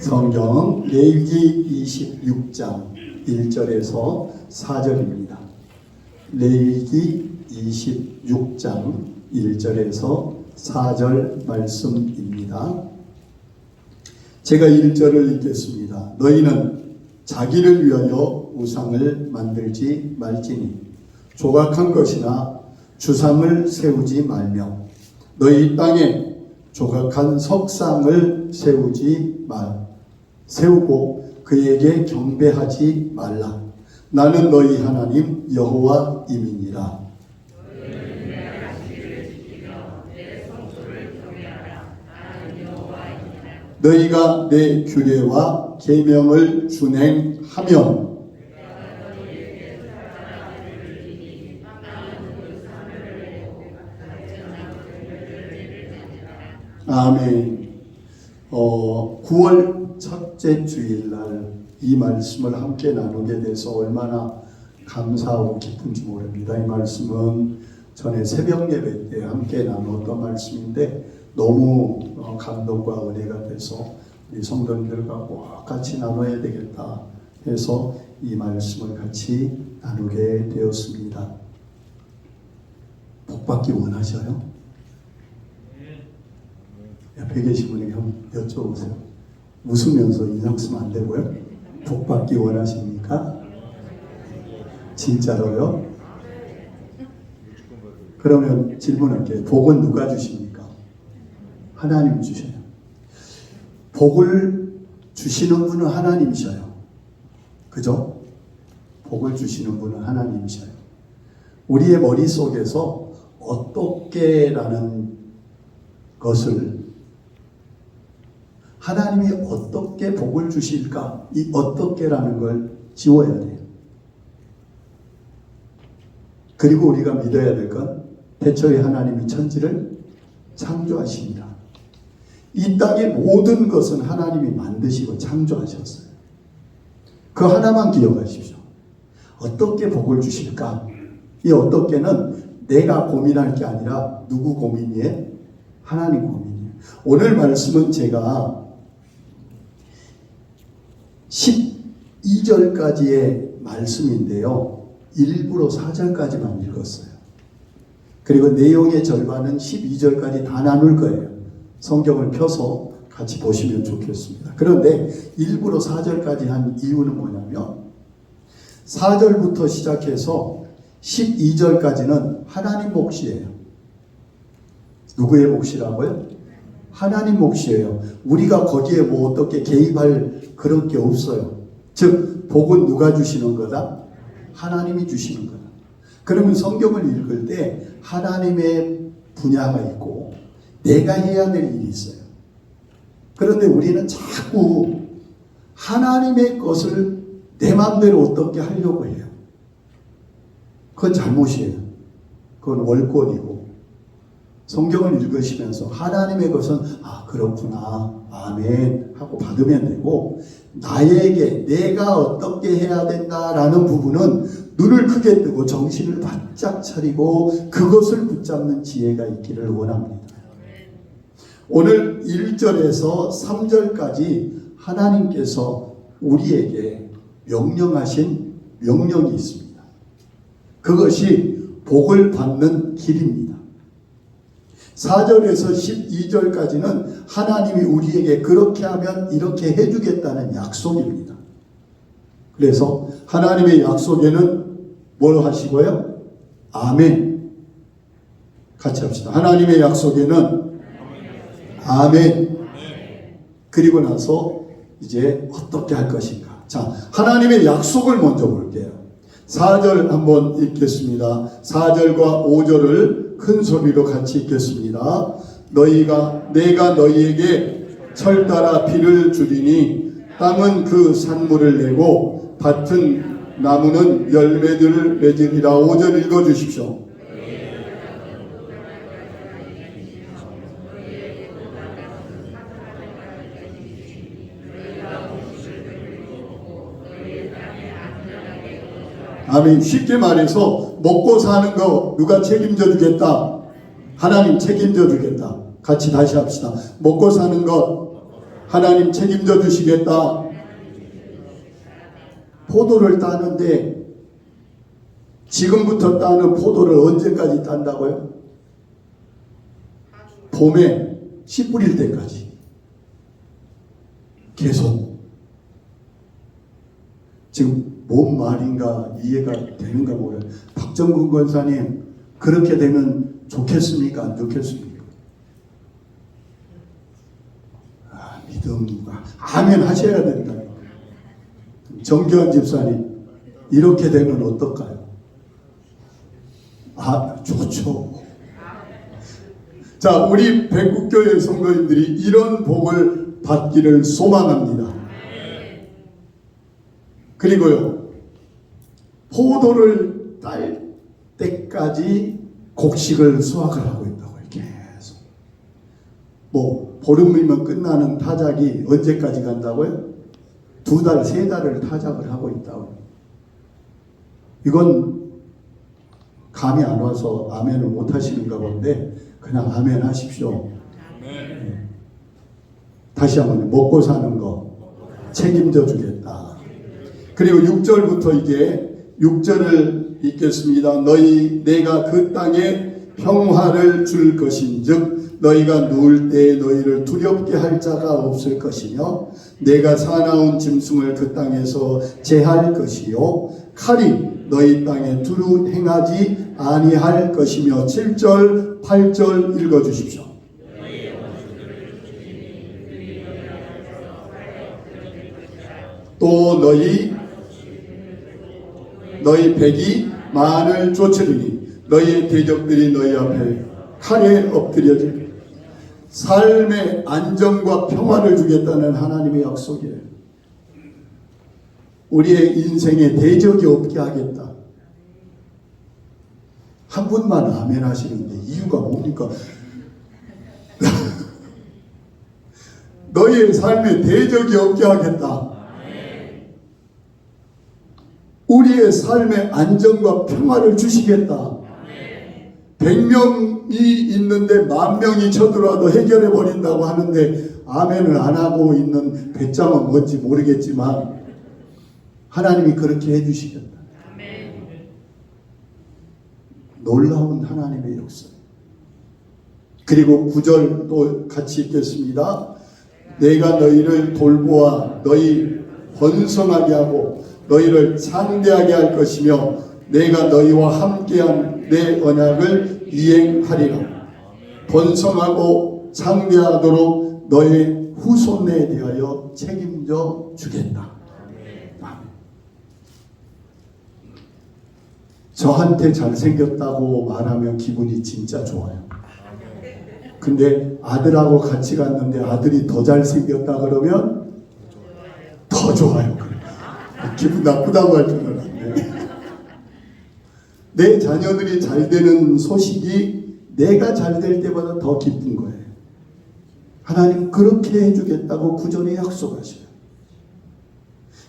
성경 레위기 26장 1절에서 4절입니다. 레위기 26장 1절에서 4절 말씀입니다. 제가 1절을 읽겠습니다. 너희는 자기를 위하여 우상을 만들지 말지니 조각한 것이나 주상을 세우지 말며 너희 땅에 조각한 석상을 세우지 말 세우고 그에게 경배하지 말라 나는 너희 하나님 여호와임이니라 너희가 내 규례와 계명을 준행하면 아멘. 어, 9월 첫째 주일날 이 말씀을 함께 나누게 돼서 얼마나 감사하고 기쁜지 모릅니다. 이 말씀은 전에 새벽 예배 때 함께 나누었던 말씀인데 너무 어, 감동과 은혜가 돼서 우리 성도님들과 꼭 같이 나눠야 되겠다 해서 이 말씀을 같이 나누게 되었습니다. 복 받기 원하셔요? 옆에 계신 분에게 한번 여쭤보세요. 웃으면서 인상 쓰면 안 되고요. 복 받기 원하십니까? 진짜로요? 그러면 질문할게요. 복은 누가 주십니까? 하나님 주셔요. 복을 주시는 분은 하나님이셔요. 그죠? 복을 주시는 분은 하나님이셔요. 우리의 머릿속에서 어떻게라는 것을 하나님이 어떻게 복을 주실까? 이 어떻게라는 걸 지워야 돼요. 그리고 우리가 믿어야 될 건 대초에 하나님이 천지를 창조하십니다. 이 땅의 모든 것은 하나님이 만드시고 창조하셨어요. 그 하나만 기억하십시오. 어떻게 복을 주실까? 이 어떻게는 내가 고민할 게 아니라 누구 고민이에요? 하나님 고민이에요. 오늘 말씀은 제가 12절까지의 말씀인데요. 일부러 4절까지만 읽었어요. 그리고 내용의 절반은 12절까지 다 나눌 거예요. 성경을 펴서 같이 보시면 좋겠습니다. 그런데 일부러 4절까지 한 이유는 뭐냐면 4절부터 시작해서 12절까지는 하나님 몫이에요. 누구의 몫이라고요? 하나님 몫이에요. 우리가 거기에 뭐 어떻게 개입할 그런 게 없어요. 즉, 복은 누가 주시는 거다? 하나님이 주시는 거다. 그러면 성경을 읽을 때 하나님의 분야가 있고 내가 해야 될 일이 있어요. 그런데 우리는 자꾸 하나님의 것을 내 마음대로 어떻게 하려고 해요. 그건 잘못이에요. 그건 월권이고 성경을 읽으시면서 하나님의 것은 아 그렇구나 아멘 하고 받으면 되고 나에게 내가 어떻게 해야 된다라는 부분은 눈을 크게 뜨고 정신을 바짝 차리고 그것을 붙잡는 지혜가 있기를 원합니다. 오늘 1절에서 3절까지 하나님께서 우리에게 명령하신 명령이 있습니다. 그것이 복을 받는 길입니다. 4절에서 12절까지는 하나님이 우리에게 그렇게 하면 이렇게 해주겠다는 약속입니다. 그래서 하나님의 약속에는 뭘 하시고요? 아멘. 같이 합시다. 하나님의 약속에는 아멘. 그리고 나서 이제 어떻게 할 것인가. 자, 하나님의 약속을 먼저 볼게요. 4절 한번 읽겠습니다. 4절과 5절을 큰 소리로 같이 읽겠습니다. 너희가 내가 너희에게 철 따라 비를 주리니 땅은 그 산물을 내고 밭은 나무는 열매들을 맺으리라. 5절 읽어 주십시오. 아멘. 쉽게 말해서 먹고 사는 거 누가 책임져 주겠다? 하나님 책임져 주겠다. 같이 다시 합시다. 먹고 사는 것 하나님 책임져 주시겠다. 포도를 따는데 지금부터 따는 포도를 언제까지 딴다고요? 봄에 씨 뿌릴 때까지 계속 지금 뭔 말인가 이해가 되는가 모르요 박정근 권사님 그렇게 되면 좋겠습니까 안 좋겠습니까? 아, 믿음과 아멘 하셔야 된다. 정교한 집사님 이렇게 되면 어떨까요? 아 좋죠. 자 우리 백국교회 성도님들이 이런 복을 받기를 소망합니다. 그리고요 포도를 딸 때까지 곡식을 수확을 하고 있다고요. 계속 뭐 보름이면 끝나는 타작이 언제까지 간다고요? 두 달, 세 달을 타작을 하고 있다고. 이건 감이 안 와서 아멘을 못 하시는가 본데 그냥 아멘 하십시오. 네. 다시 한번 먹고 사는 거 책임져 주겠다. 그리고 6절부터 이제 6절을 읽겠습니다. 너희 내가 그 땅에 평화를 줄 것인즉 너희가 누울 때 너희를 두렵게 할 자가 없을 것이며 내가 사나운 짐승을 그 땅에서 제할 것이요 칼이 너희 땅에 두루 행하지 아니할 것이며 7절 8절 읽어 주십시오. 또 너희 너희 백이 만을 쫓으리니 너희의 대적들이 너희 앞에 칼에 엎드려질 삶의 안정과 평화를 주겠다는 하나님의 약속이에요. 우리의 인생에 대적이 없게 하겠다. 한 분만 아멘 하시는데 이유가 뭡니까? 너희의 삶에 대적이 없게 하겠다. 우리의 삶의 안정과 평화를 주시겠다. 100명이 있는데 만 명이 쳐들어와도 해결해 버린다고 하는데 아멘을 안 하고 있는 배짱은 뭔지 모르겠지만 하나님이 그렇게 해 주시겠다. 놀라운 하나님의 역사. 그리고 구절도 같이 읽겠습니다. 내가 너희를 돌보아 너희 번성하게 하고 너희를 상대하게 할 것이며 내가 너희와 함께한 내 언약을 이행하리라. 번성하고 상대하도록 너의 후손에 대하여 책임져 주겠다. 저한테 잘생겼다고 말하면 기분이 진짜 좋아요. 근데 아들하고 같이 갔는데 아들이 더 잘생겼다 그러면 더 좋아요. 기분 나쁘다고 할 줄은 알았네. 내 자녀들이 잘 되는 소식이 내가 잘 될 때보다 더 기쁜 거예요. 하나님 그렇게 해주겠다고 구절에 약속하셔요.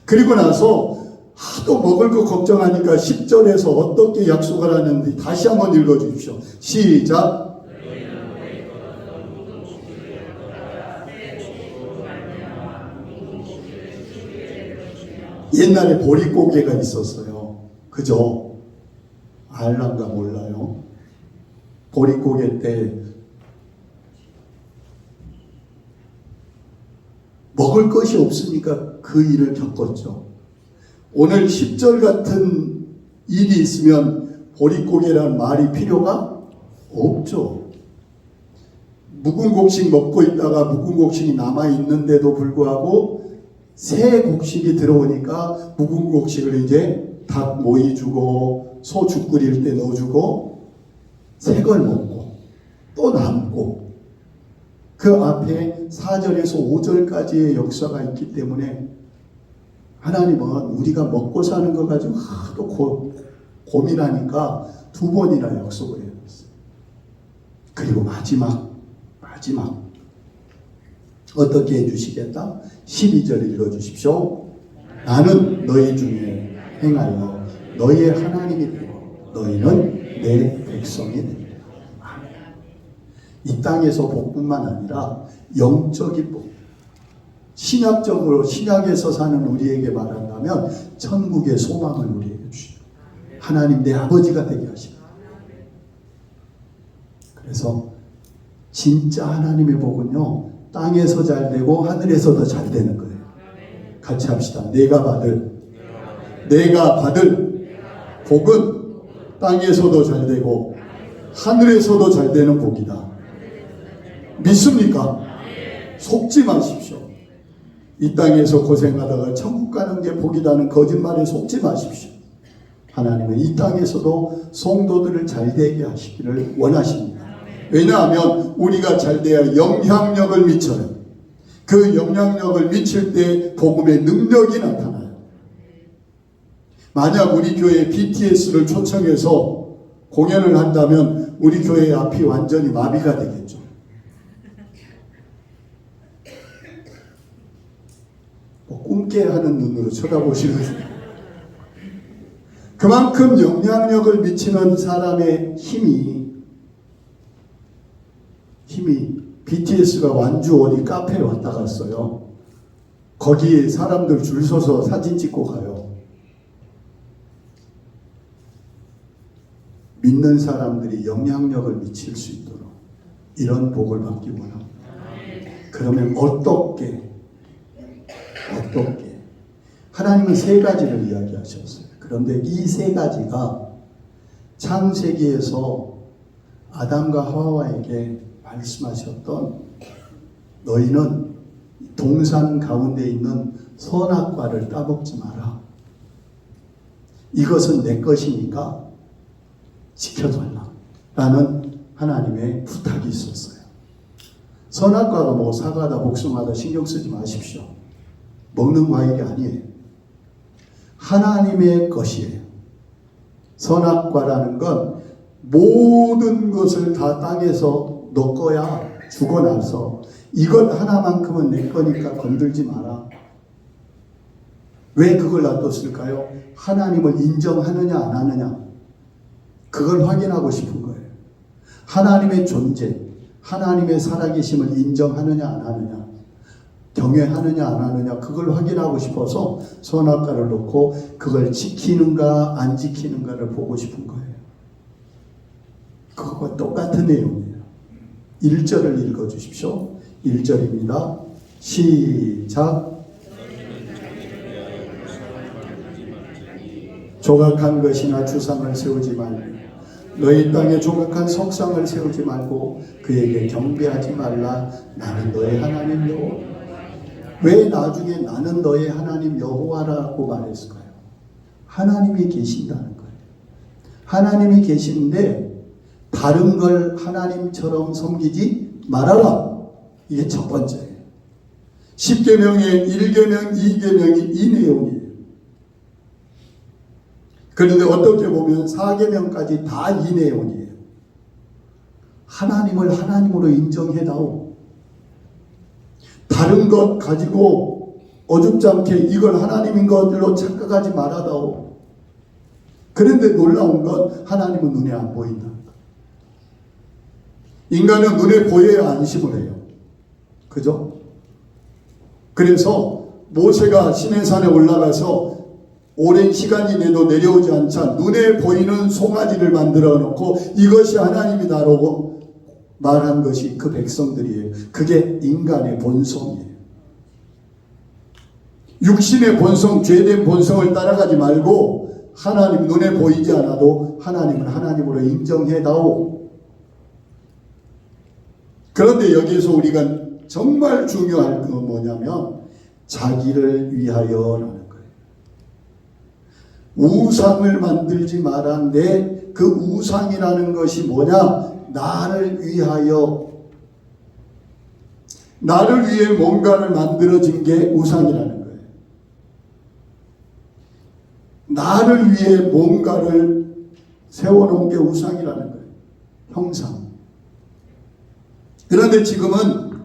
그리고 나서 하도 먹을 거 걱정하니까 10절에서 어떻게 약속을 하는지 다시 한번 읽어주십시오. 시작. 옛날에 보릿고개가 있었어요. 그죠? 알란가 몰라요. 보릿고개 때 먹을 것이 없으니까 그 일을 겪었죠. 오늘 10절 같은 일이 있으면 보릿고개라는 말이 필요가 없죠. 묵은 곡식 먹고 있다가 묵은 곡식이 남아 있는데도 불구하고 새 곡식이 들어오니까 묵은 곡식을 이제 닭 모이 주고 소죽 끓일 때 넣어주고 새 걸 먹고 또 남고 그 앞에 4절에서 5절까지의 역사가 있기 때문에 하나님은 우리가 먹고 사는 거 가지고 하도 고, 고민하니까 두 번이나 약속을 해놨어요. 그리고 마지막 마지막 어떻게 해주시겠다? 12절 읽어주십시오. 나는 너희 중에 행하여 너희의 하나님이 되고 너희는 내 백성이 되리라. 이 땅에서 복뿐만 아니라 영적인 복. 신약적으로 신약에서 사는 우리에게 말한다면 천국의 소망을 우리에게 주시죠. 하나님 내 아버지가 되게 하시고 그래서 진짜 하나님의 복은요 땅에서 잘 되고 하늘에서도 잘 되는 거예요. 같이 합시다. 내가 받을 내가 받을 복은 땅에서도 잘 되고 하늘에서도 잘 되는 복이다. 믿습니까? 속지 마십시오. 이 땅에서 고생하다가 천국 가는 게 복이라는 거짓말에 속지 마십시오. 하나님은 이 땅에서도 성도들을 잘 되게 하시기를 원하십니다. 왜냐하면 우리가 잘 돼야 영향력을 미쳐요. 그 영향력을 미칠 때 복음의 능력이 나타나요. 만약 우리 교회 BTS를 초청해서 공연을 한다면 우리 교회 앞이 완전히 마비가 되겠죠. 뭐 꿈깨 하는 눈으로 쳐다보시는 그만큼 영향력을 미치는 사람의 힘이 힘이 BTS가 완주 어디 카페에 왔다 갔어요. 거기에 사람들 줄 서서 사진 찍고 가요. 믿는 사람들이 영향력을 미칠 수 있도록 이런 복을 받기 원합니다. 그러면 어떻게 어떻게 하나님은 세 가지를 이야기하셨어요. 그런데 이 세 가지가 창세기에서 아담과 하와에게 말씀하셨던 너희는 동산 가운데 있는 선악과를 따먹지 마라. 이것은 내 것이니까 지켜달라. 라는 하나님의 부탁이 있었어요. 선악과가 뭐 사과다, 복숭아다 신경 쓰지 마십시오. 먹는 과일이 아니에요. 하나님의 것이에요. 선악과라는 건 모든 것을 다 땅에서 너 거야 주고 나서 이것 하나만큼은 내 거니까 건들지 마라. 왜 그걸 놔뒀을까요? 하나님을 인정하느냐 안 하느냐 그걸 확인하고 싶은 거예요. 하나님의 존재, 하나님의 살아계심을 인정하느냐 안 하느냐 경외하느냐 안 하느냐 그걸 확인하고 싶어서 선악과를 놓고 그걸 지키는가 안 지키는가를 보고 싶은 거예요. 그것과 똑같은 내용이에요. 1절을 읽어 주십시오. 1절입니다. 시작. 조각한 것이나 주상을 세우지 말고 너희 땅에 조각한 석상을 세우지 말고 그에게 경배하지 말라 나는 너의 하나님 여호와 왜 나중에 나는 너의 하나님 여호와라고 말했을까요? 하나님이 계신다는 거예요. 하나님이 계시는데 다른 걸 하나님처럼 섬기지 말아라. 이게 첫 번째예요. 10계명의 1계명, 2계명이 이 내용이에요. 그런데 어떻게 보면 4계명까지 다 이 내용이에요. 하나님을 하나님으로 인정해다오. 다른 것 가지고 어줍지 않게 이걸 하나님인 것으로 착각하지 말아다오. 그런데 놀라운 건 하나님은 눈에 안 보인다. 인간은 눈에 보여야 안심을 해요. 그죠? 그래서 모세가 시내산에 올라가서 오랜 시간이 내도 내려오지 않자 눈에 보이는 송아지를 만들어 놓고 이것이 하나님이다라고 말한 것이 그 백성들이에요. 그게 인간의 본성이에요. 육신의 본성, 죄된 본성을 따라가지 말고 하나님 눈에 보이지 않아도 하나님은 하나님으로 인정해다오. 그런데 여기에서 우리가 정말 중요할 건 뭐냐면 자기를 위하여라는 거예요. 우상을 만들지 말았는데 그 우상이라는 것이 뭐냐? 나를 위하여 나를 위해 뭔가를 만들어진 게 우상이라는 거예요. 나를 위해 뭔가를 세워놓은 게 우상이라는 거예요. 형상. 그런데 지금은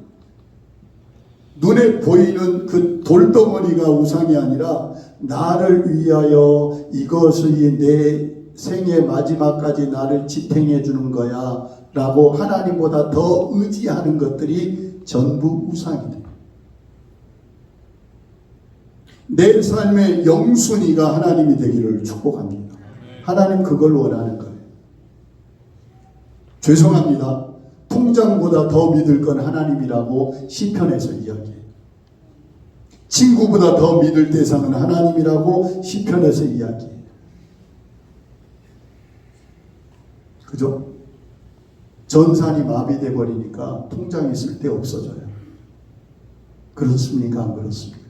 눈에 보이는 그 돌덩어리가 우상이 아니라 나를 위하여 이것이 내 생의 마지막까지 나를 지탱해 주는 거야 라고 하나님보다 더 의지하는 것들이 전부 우상이 돼. 내 삶의 영순이가 하나님이 되기를 축복합니다. 하나님 그걸 원하는 거예요. 죄송합니다. 통장보다 더 믿을 건 하나님이라고 시편에서 이야기해요. 친구보다 더 믿을 대상은 하나님이라고 시편에서 이야기해요. 그죠? 전산이 마비돼 버리니까 있을 때 없어져요. 그렇습니까? 안 그렇습니까?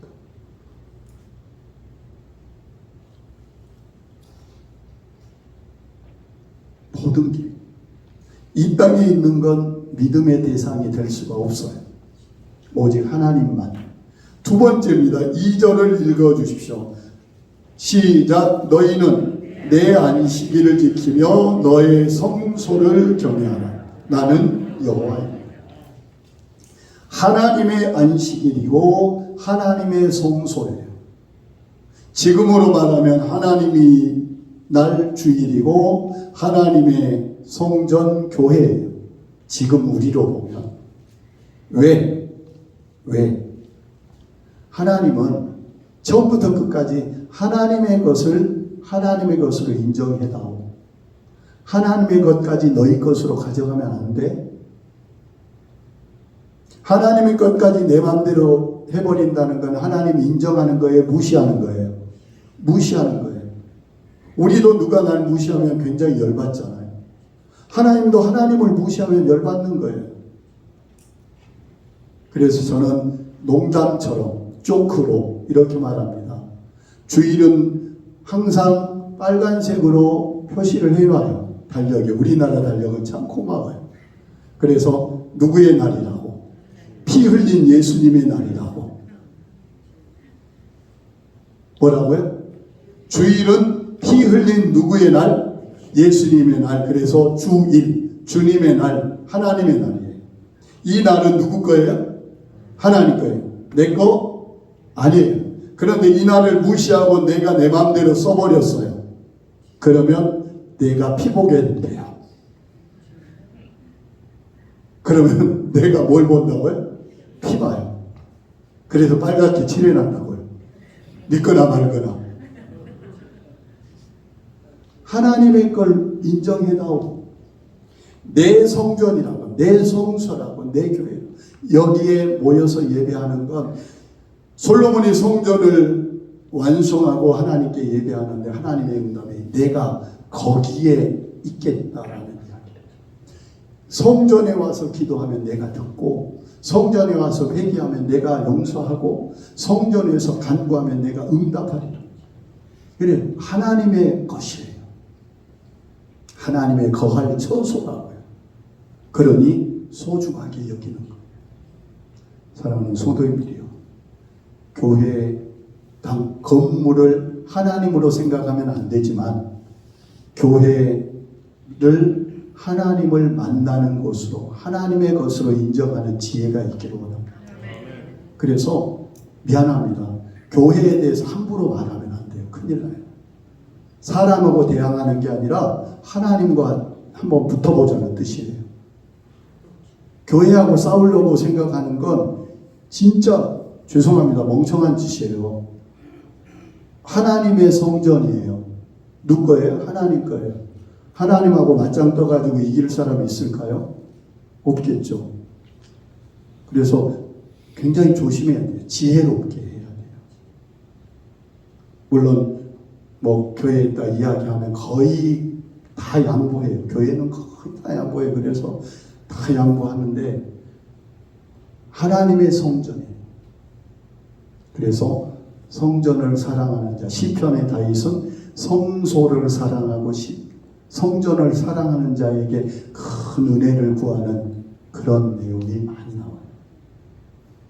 모든 길. 이 땅에 있는 건 믿음의 대상이 될 수가 없어요. 오직 하나님만. 두 번째입니다. 2절을 읽어 주십시오. 시작. 너희는 내 안식일을 지키며 너의 성소를 경외하라. 나는 여호와이다. 하나님의 안식일이고 하나님의 성소예요. 지금으로 말하면 하나님이 날 주일이고 하나님의 성전 교회예요. 지금 우리로 보면 왜? 왜? 하나님은 처음부터 끝까지 하나님의 것을 하나님의 것으로 인정해다오. 하나님의 것까지 너희 것으로 가져가면 안 돼. 하나님의 것까지 내 마음대로 해버린다는 건 하나님 인정하는 거에 무시하는 거예요. 무시하는 거예요. 우리도 누가 날 무시하면 굉장히 열받잖아요. 하나님도 하나님을 무시하면 열받는 거예요. 그래서 저는 농담처럼 조크로 이렇게 말합니다. 주일은 항상 빨간색으로 표시를 해놔요. 달력에. 우리나라 달력은 참 고마워요. 그래서 누구의 날이라고? 피 흘린 예수님의 날이라고. 뭐라고요? 주일은 피 흘린 누구의 날? 예수님의 날. 그래서 주일, 주님의 날, 하나님의 날이에요. 이 날은 누구 거예요? 하나님 거예요. 내 거? 아니에요. 그런데 이 날을 무시하고 내가 내 마음대로 써버렸어요. 그러면 내가 피보게 돼요. 그러면 내가 뭘 본다고요? 피 봐요. 그래서 빨갛게 칠해놨다고요. 믿거나 말거나. 하나님의 걸 인정해다오. 내 성전이라고, 내 성소라고, 내 교회. 여기에 모여서 예배하는 건 솔로몬이 성전을 완성하고 하나님께 예배하는데 하나님의 응답이 내가 거기에 있겠다라는 이야기예요. 성전에 와서 기도하면 내가 듣고 성전에 와서 회개하면 내가 용서하고 성전에서 간구하면 내가 응답하리라. 그래 하나님의 것이에요. 하나님의 거할 처소라고요. 그러니 소중하게 여기는 것. 사랑하는 소도인들이요. 교회 당 건물을 하나님으로 생각하면 안 되지만 교회를 하나님을 만나는 곳으로 하나님의 것으로 인정하는 지혜가 있기를 원합니다. 그래서 미안합니다. 교회에 대해서 함부로 말하면 안 돼요. 큰일 나요. 사람하고 대항하는 게 아니라 하나님과 한번 붙어보자는 뜻이에요. 교회하고 싸우려고 생각하는 건 진짜 죄송합니다. 멍청한 짓이에요. 하나님의 성전이에요. 누구 거예요? 하나님 거예요. 하나님하고 맞짱 떠가지고 이길 사람이 있을까요? 없겠죠. 그래서 굉장히 조심해야 돼요. 지혜롭게 해야 돼요. 물론 뭐 교회에 있다 이야기하면 거의 다 양보해요. 교회는 거의 다 양보해요. 그래서 다 양보하는데 하나님의 성전이에요. 그래서 성전을 사랑하는 자 시편의 다윗은 성소를 사랑하고 시, 성전을 사랑하는 자에게 큰 은혜를 구하는 그런 내용이 많이 나와요.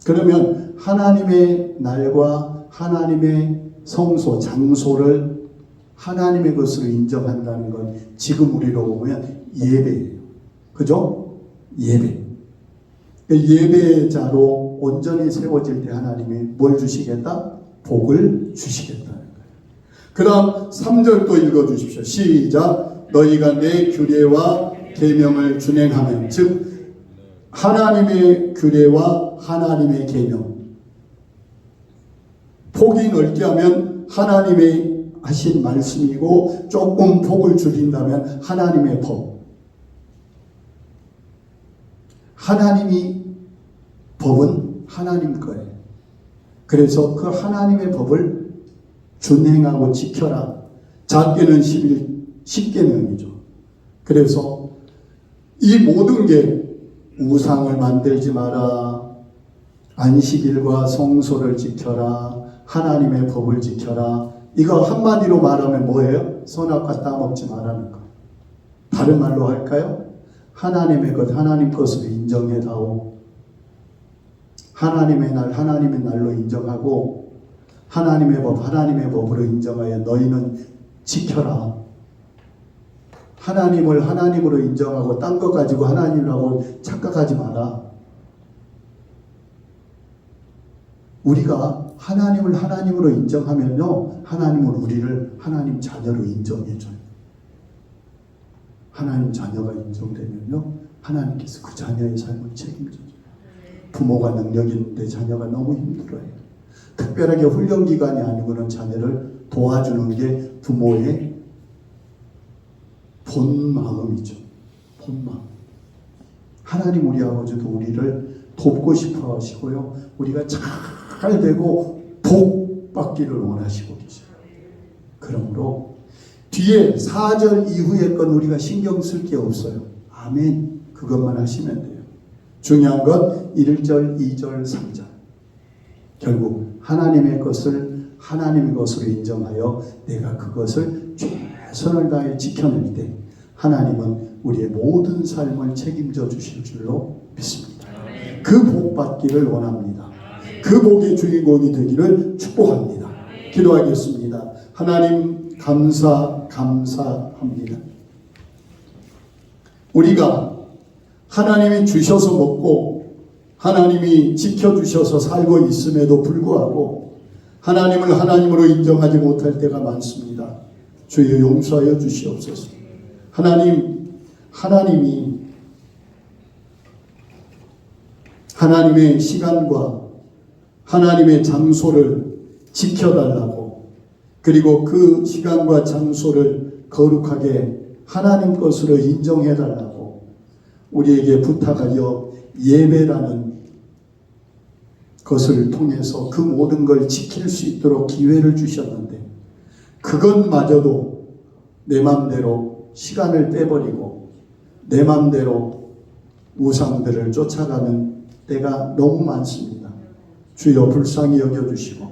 그러면 하나님의 날과 하나님의 성소 장소를 하나님의 것으로 인정한다는 건 지금 우리로 보면 예배예요. 그죠? 예배. 그 예배자로 온전히 세워질 때 하나님이 뭘 주시겠다? 복을 주시겠다는 거예요. 그 다음 3절 또 읽어 주십시오. 시작. 너희가 내 규례와 계명을 준행하면 즉 하나님의 규례와 하나님의 계명 폭이 넓게 하면 하나님의 하신 말씀이고 조금 폭을 줄인다면 하나님의 법. 하나님이 법은 하나님 거예요. 그래서 그 하나님의 법을 준행하고 지켜라. 작게는 11, 10계명이죠. 그래서 이 모든 게 우상을 만들지 마라. 안식일과 성소를 지켜라. 하나님의 법을 지켜라. 이거 한마디로 말하면 뭐예요? 선악과 따먹지 말라는 거. 다른 말로 할까요? 하나님의 것, 하나님 것으로 인정해다오. 하나님의 날, 하나님의 날로 인정하고, 하나님의 법, 하나님의 법으로 인정하여 너희는 지켜라. 하나님을 하나님으로 인정하고, 딴 것 가지고 하나님이라고 착각하지 마라. 우리가 하나님을 하나님으로 인정하면요, 하나님은 우리를 하나님 자녀로 인정해줘요. 하나님 자녀가 인정되면요, 하나님께서 그 자녀의 삶을 책임져줘요. 부모가 능력 있는데 자녀가 너무 힘들어요. 특별하게 훈련 기간이 아니고는 자녀를 도와주는 게 부모의 본 마음이죠. 본 마음. 하나님 우리 아버지도 우리를 돕고 싶어 하시고요. 우리가 잘 되고 복 받기를 원하시고 계셔요. 그러므로 뒤에 4절 이후의 건 우리가 신경 쓸 게 없어요. 아멘. 그것만 하시면 돼요. 중요한 건 1절, 2절, 3절. 결국 하나님의 것을 하나님의 것으로 인정하여 내가 그것을 최선을 다해 지켜낼 때 하나님은 우리의 모든 삶을 책임져 주실 줄로 믿습니다. 그 복 받기를 원합니다. 그 복의 주인공이 되기를 축복합니다. 기도하겠습니다. 하나님 감사 감사합니다. 우리가 하나님이 주셔서 먹고 하나님이 지켜주셔서 살고 있음에도 불구하고 하나님을 하나님으로 인정하지 못할 때가 많습니다. 주여 용서하여 주시옵소서. 하나님, 하나님이 하나님의 시간과 하나님의 장소를 지켜달라고 그리고 그 시간과 장소를 거룩하게 하나님 것으로 인정해달라고 우리에게 부탁하여 예배라는 것을 통해서 그 모든 걸 지킬 수 있도록 기회를 주셨는데 그것마저도 내 맘대로 시간을 떼버리고 내 맘대로 우상들을 쫓아가는 때가 너무 많습니다. 주여 불쌍히 여겨주시고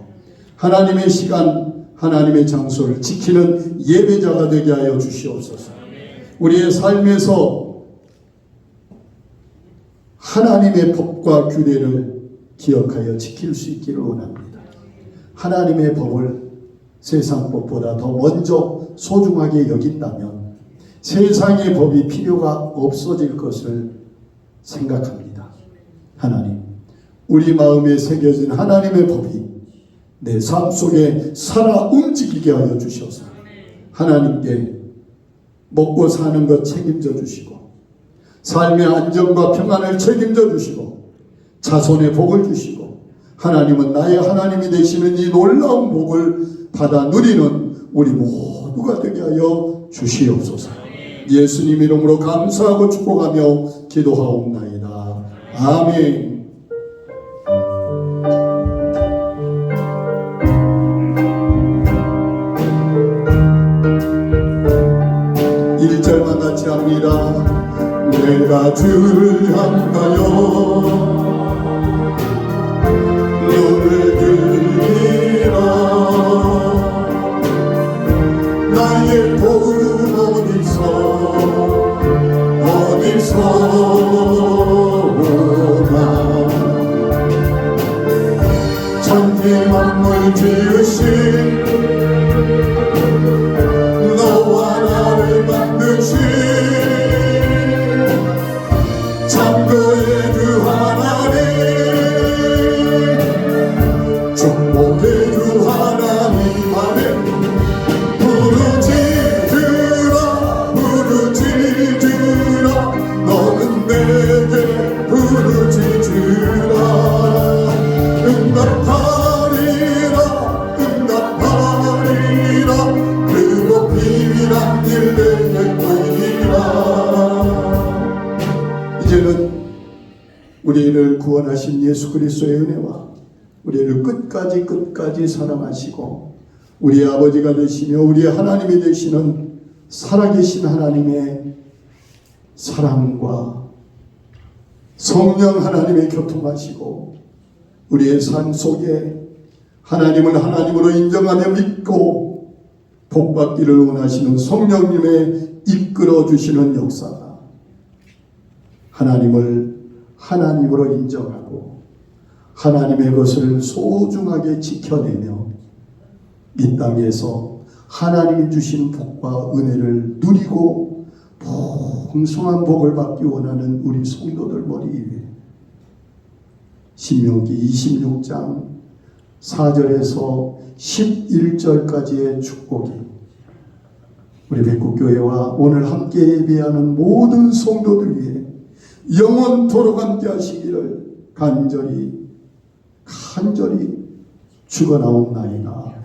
하나님의 시간 하나님의 장소를 지키는 예배자가 되게 하여 주시옵소서. 우리의 삶에서 하나님의 법과 규례를 기억하여 지킬 수 있기를 원합니다. 하나님의 법을 세상 법보다 더 먼저 소중하게 여긴다면 세상의 법이 필요가 없어질 것을 생각합니다. 하나님, 우리 마음에 새겨진 하나님의 법이 내 삶 속에 살아 움직이게 하여 주셔서 하나님께 먹고 사는 것 책임져 주시고 삶의 안정과 평안을 책임져 주시고 자손의 복을 주시고 하나님은 나의 하나님이 되시는 이 놀라운 복을 받아 누리는 우리 모두가 되게 하여 주시옵소서. 예수님 이름으로 감사하고 축복하며 기도하옵나이다. 아멘. 절만 같이 합니다. 내가 주를 향하여 눈을 들리라. 나의 복은 어디서 어디서 오나? 천지 만물 지 참고 구원하신 예수 그리스도의 은혜와 우리를 끝까지 끝까지 사랑하시고 우리 아버지가 되시며 우리 하나님이 되시는 살아계신 하나님의 사랑과 성령 하나님의 교통하시고 우리의 삶 속에 하나님을 하나님으로 인정하며 믿고 복받기를 원하시는 성령님의 이끌어 주시는 역사가 하나님을 하나님으로 인정하고 하나님의 것을 소중하게 지켜내며 이 땅에서 하나님이 주신 복과 은혜를 누리고 풍성한 복을 받기 원하는 우리 성도들 머리 위에 신명기 26장 4절에서 11절까지의 축복이 우리 백국교회와 오늘 함께 예배하는 모든 성도들 위해 영원토록 함께 하시기를 간절히 간절히 죽어나옵나이다.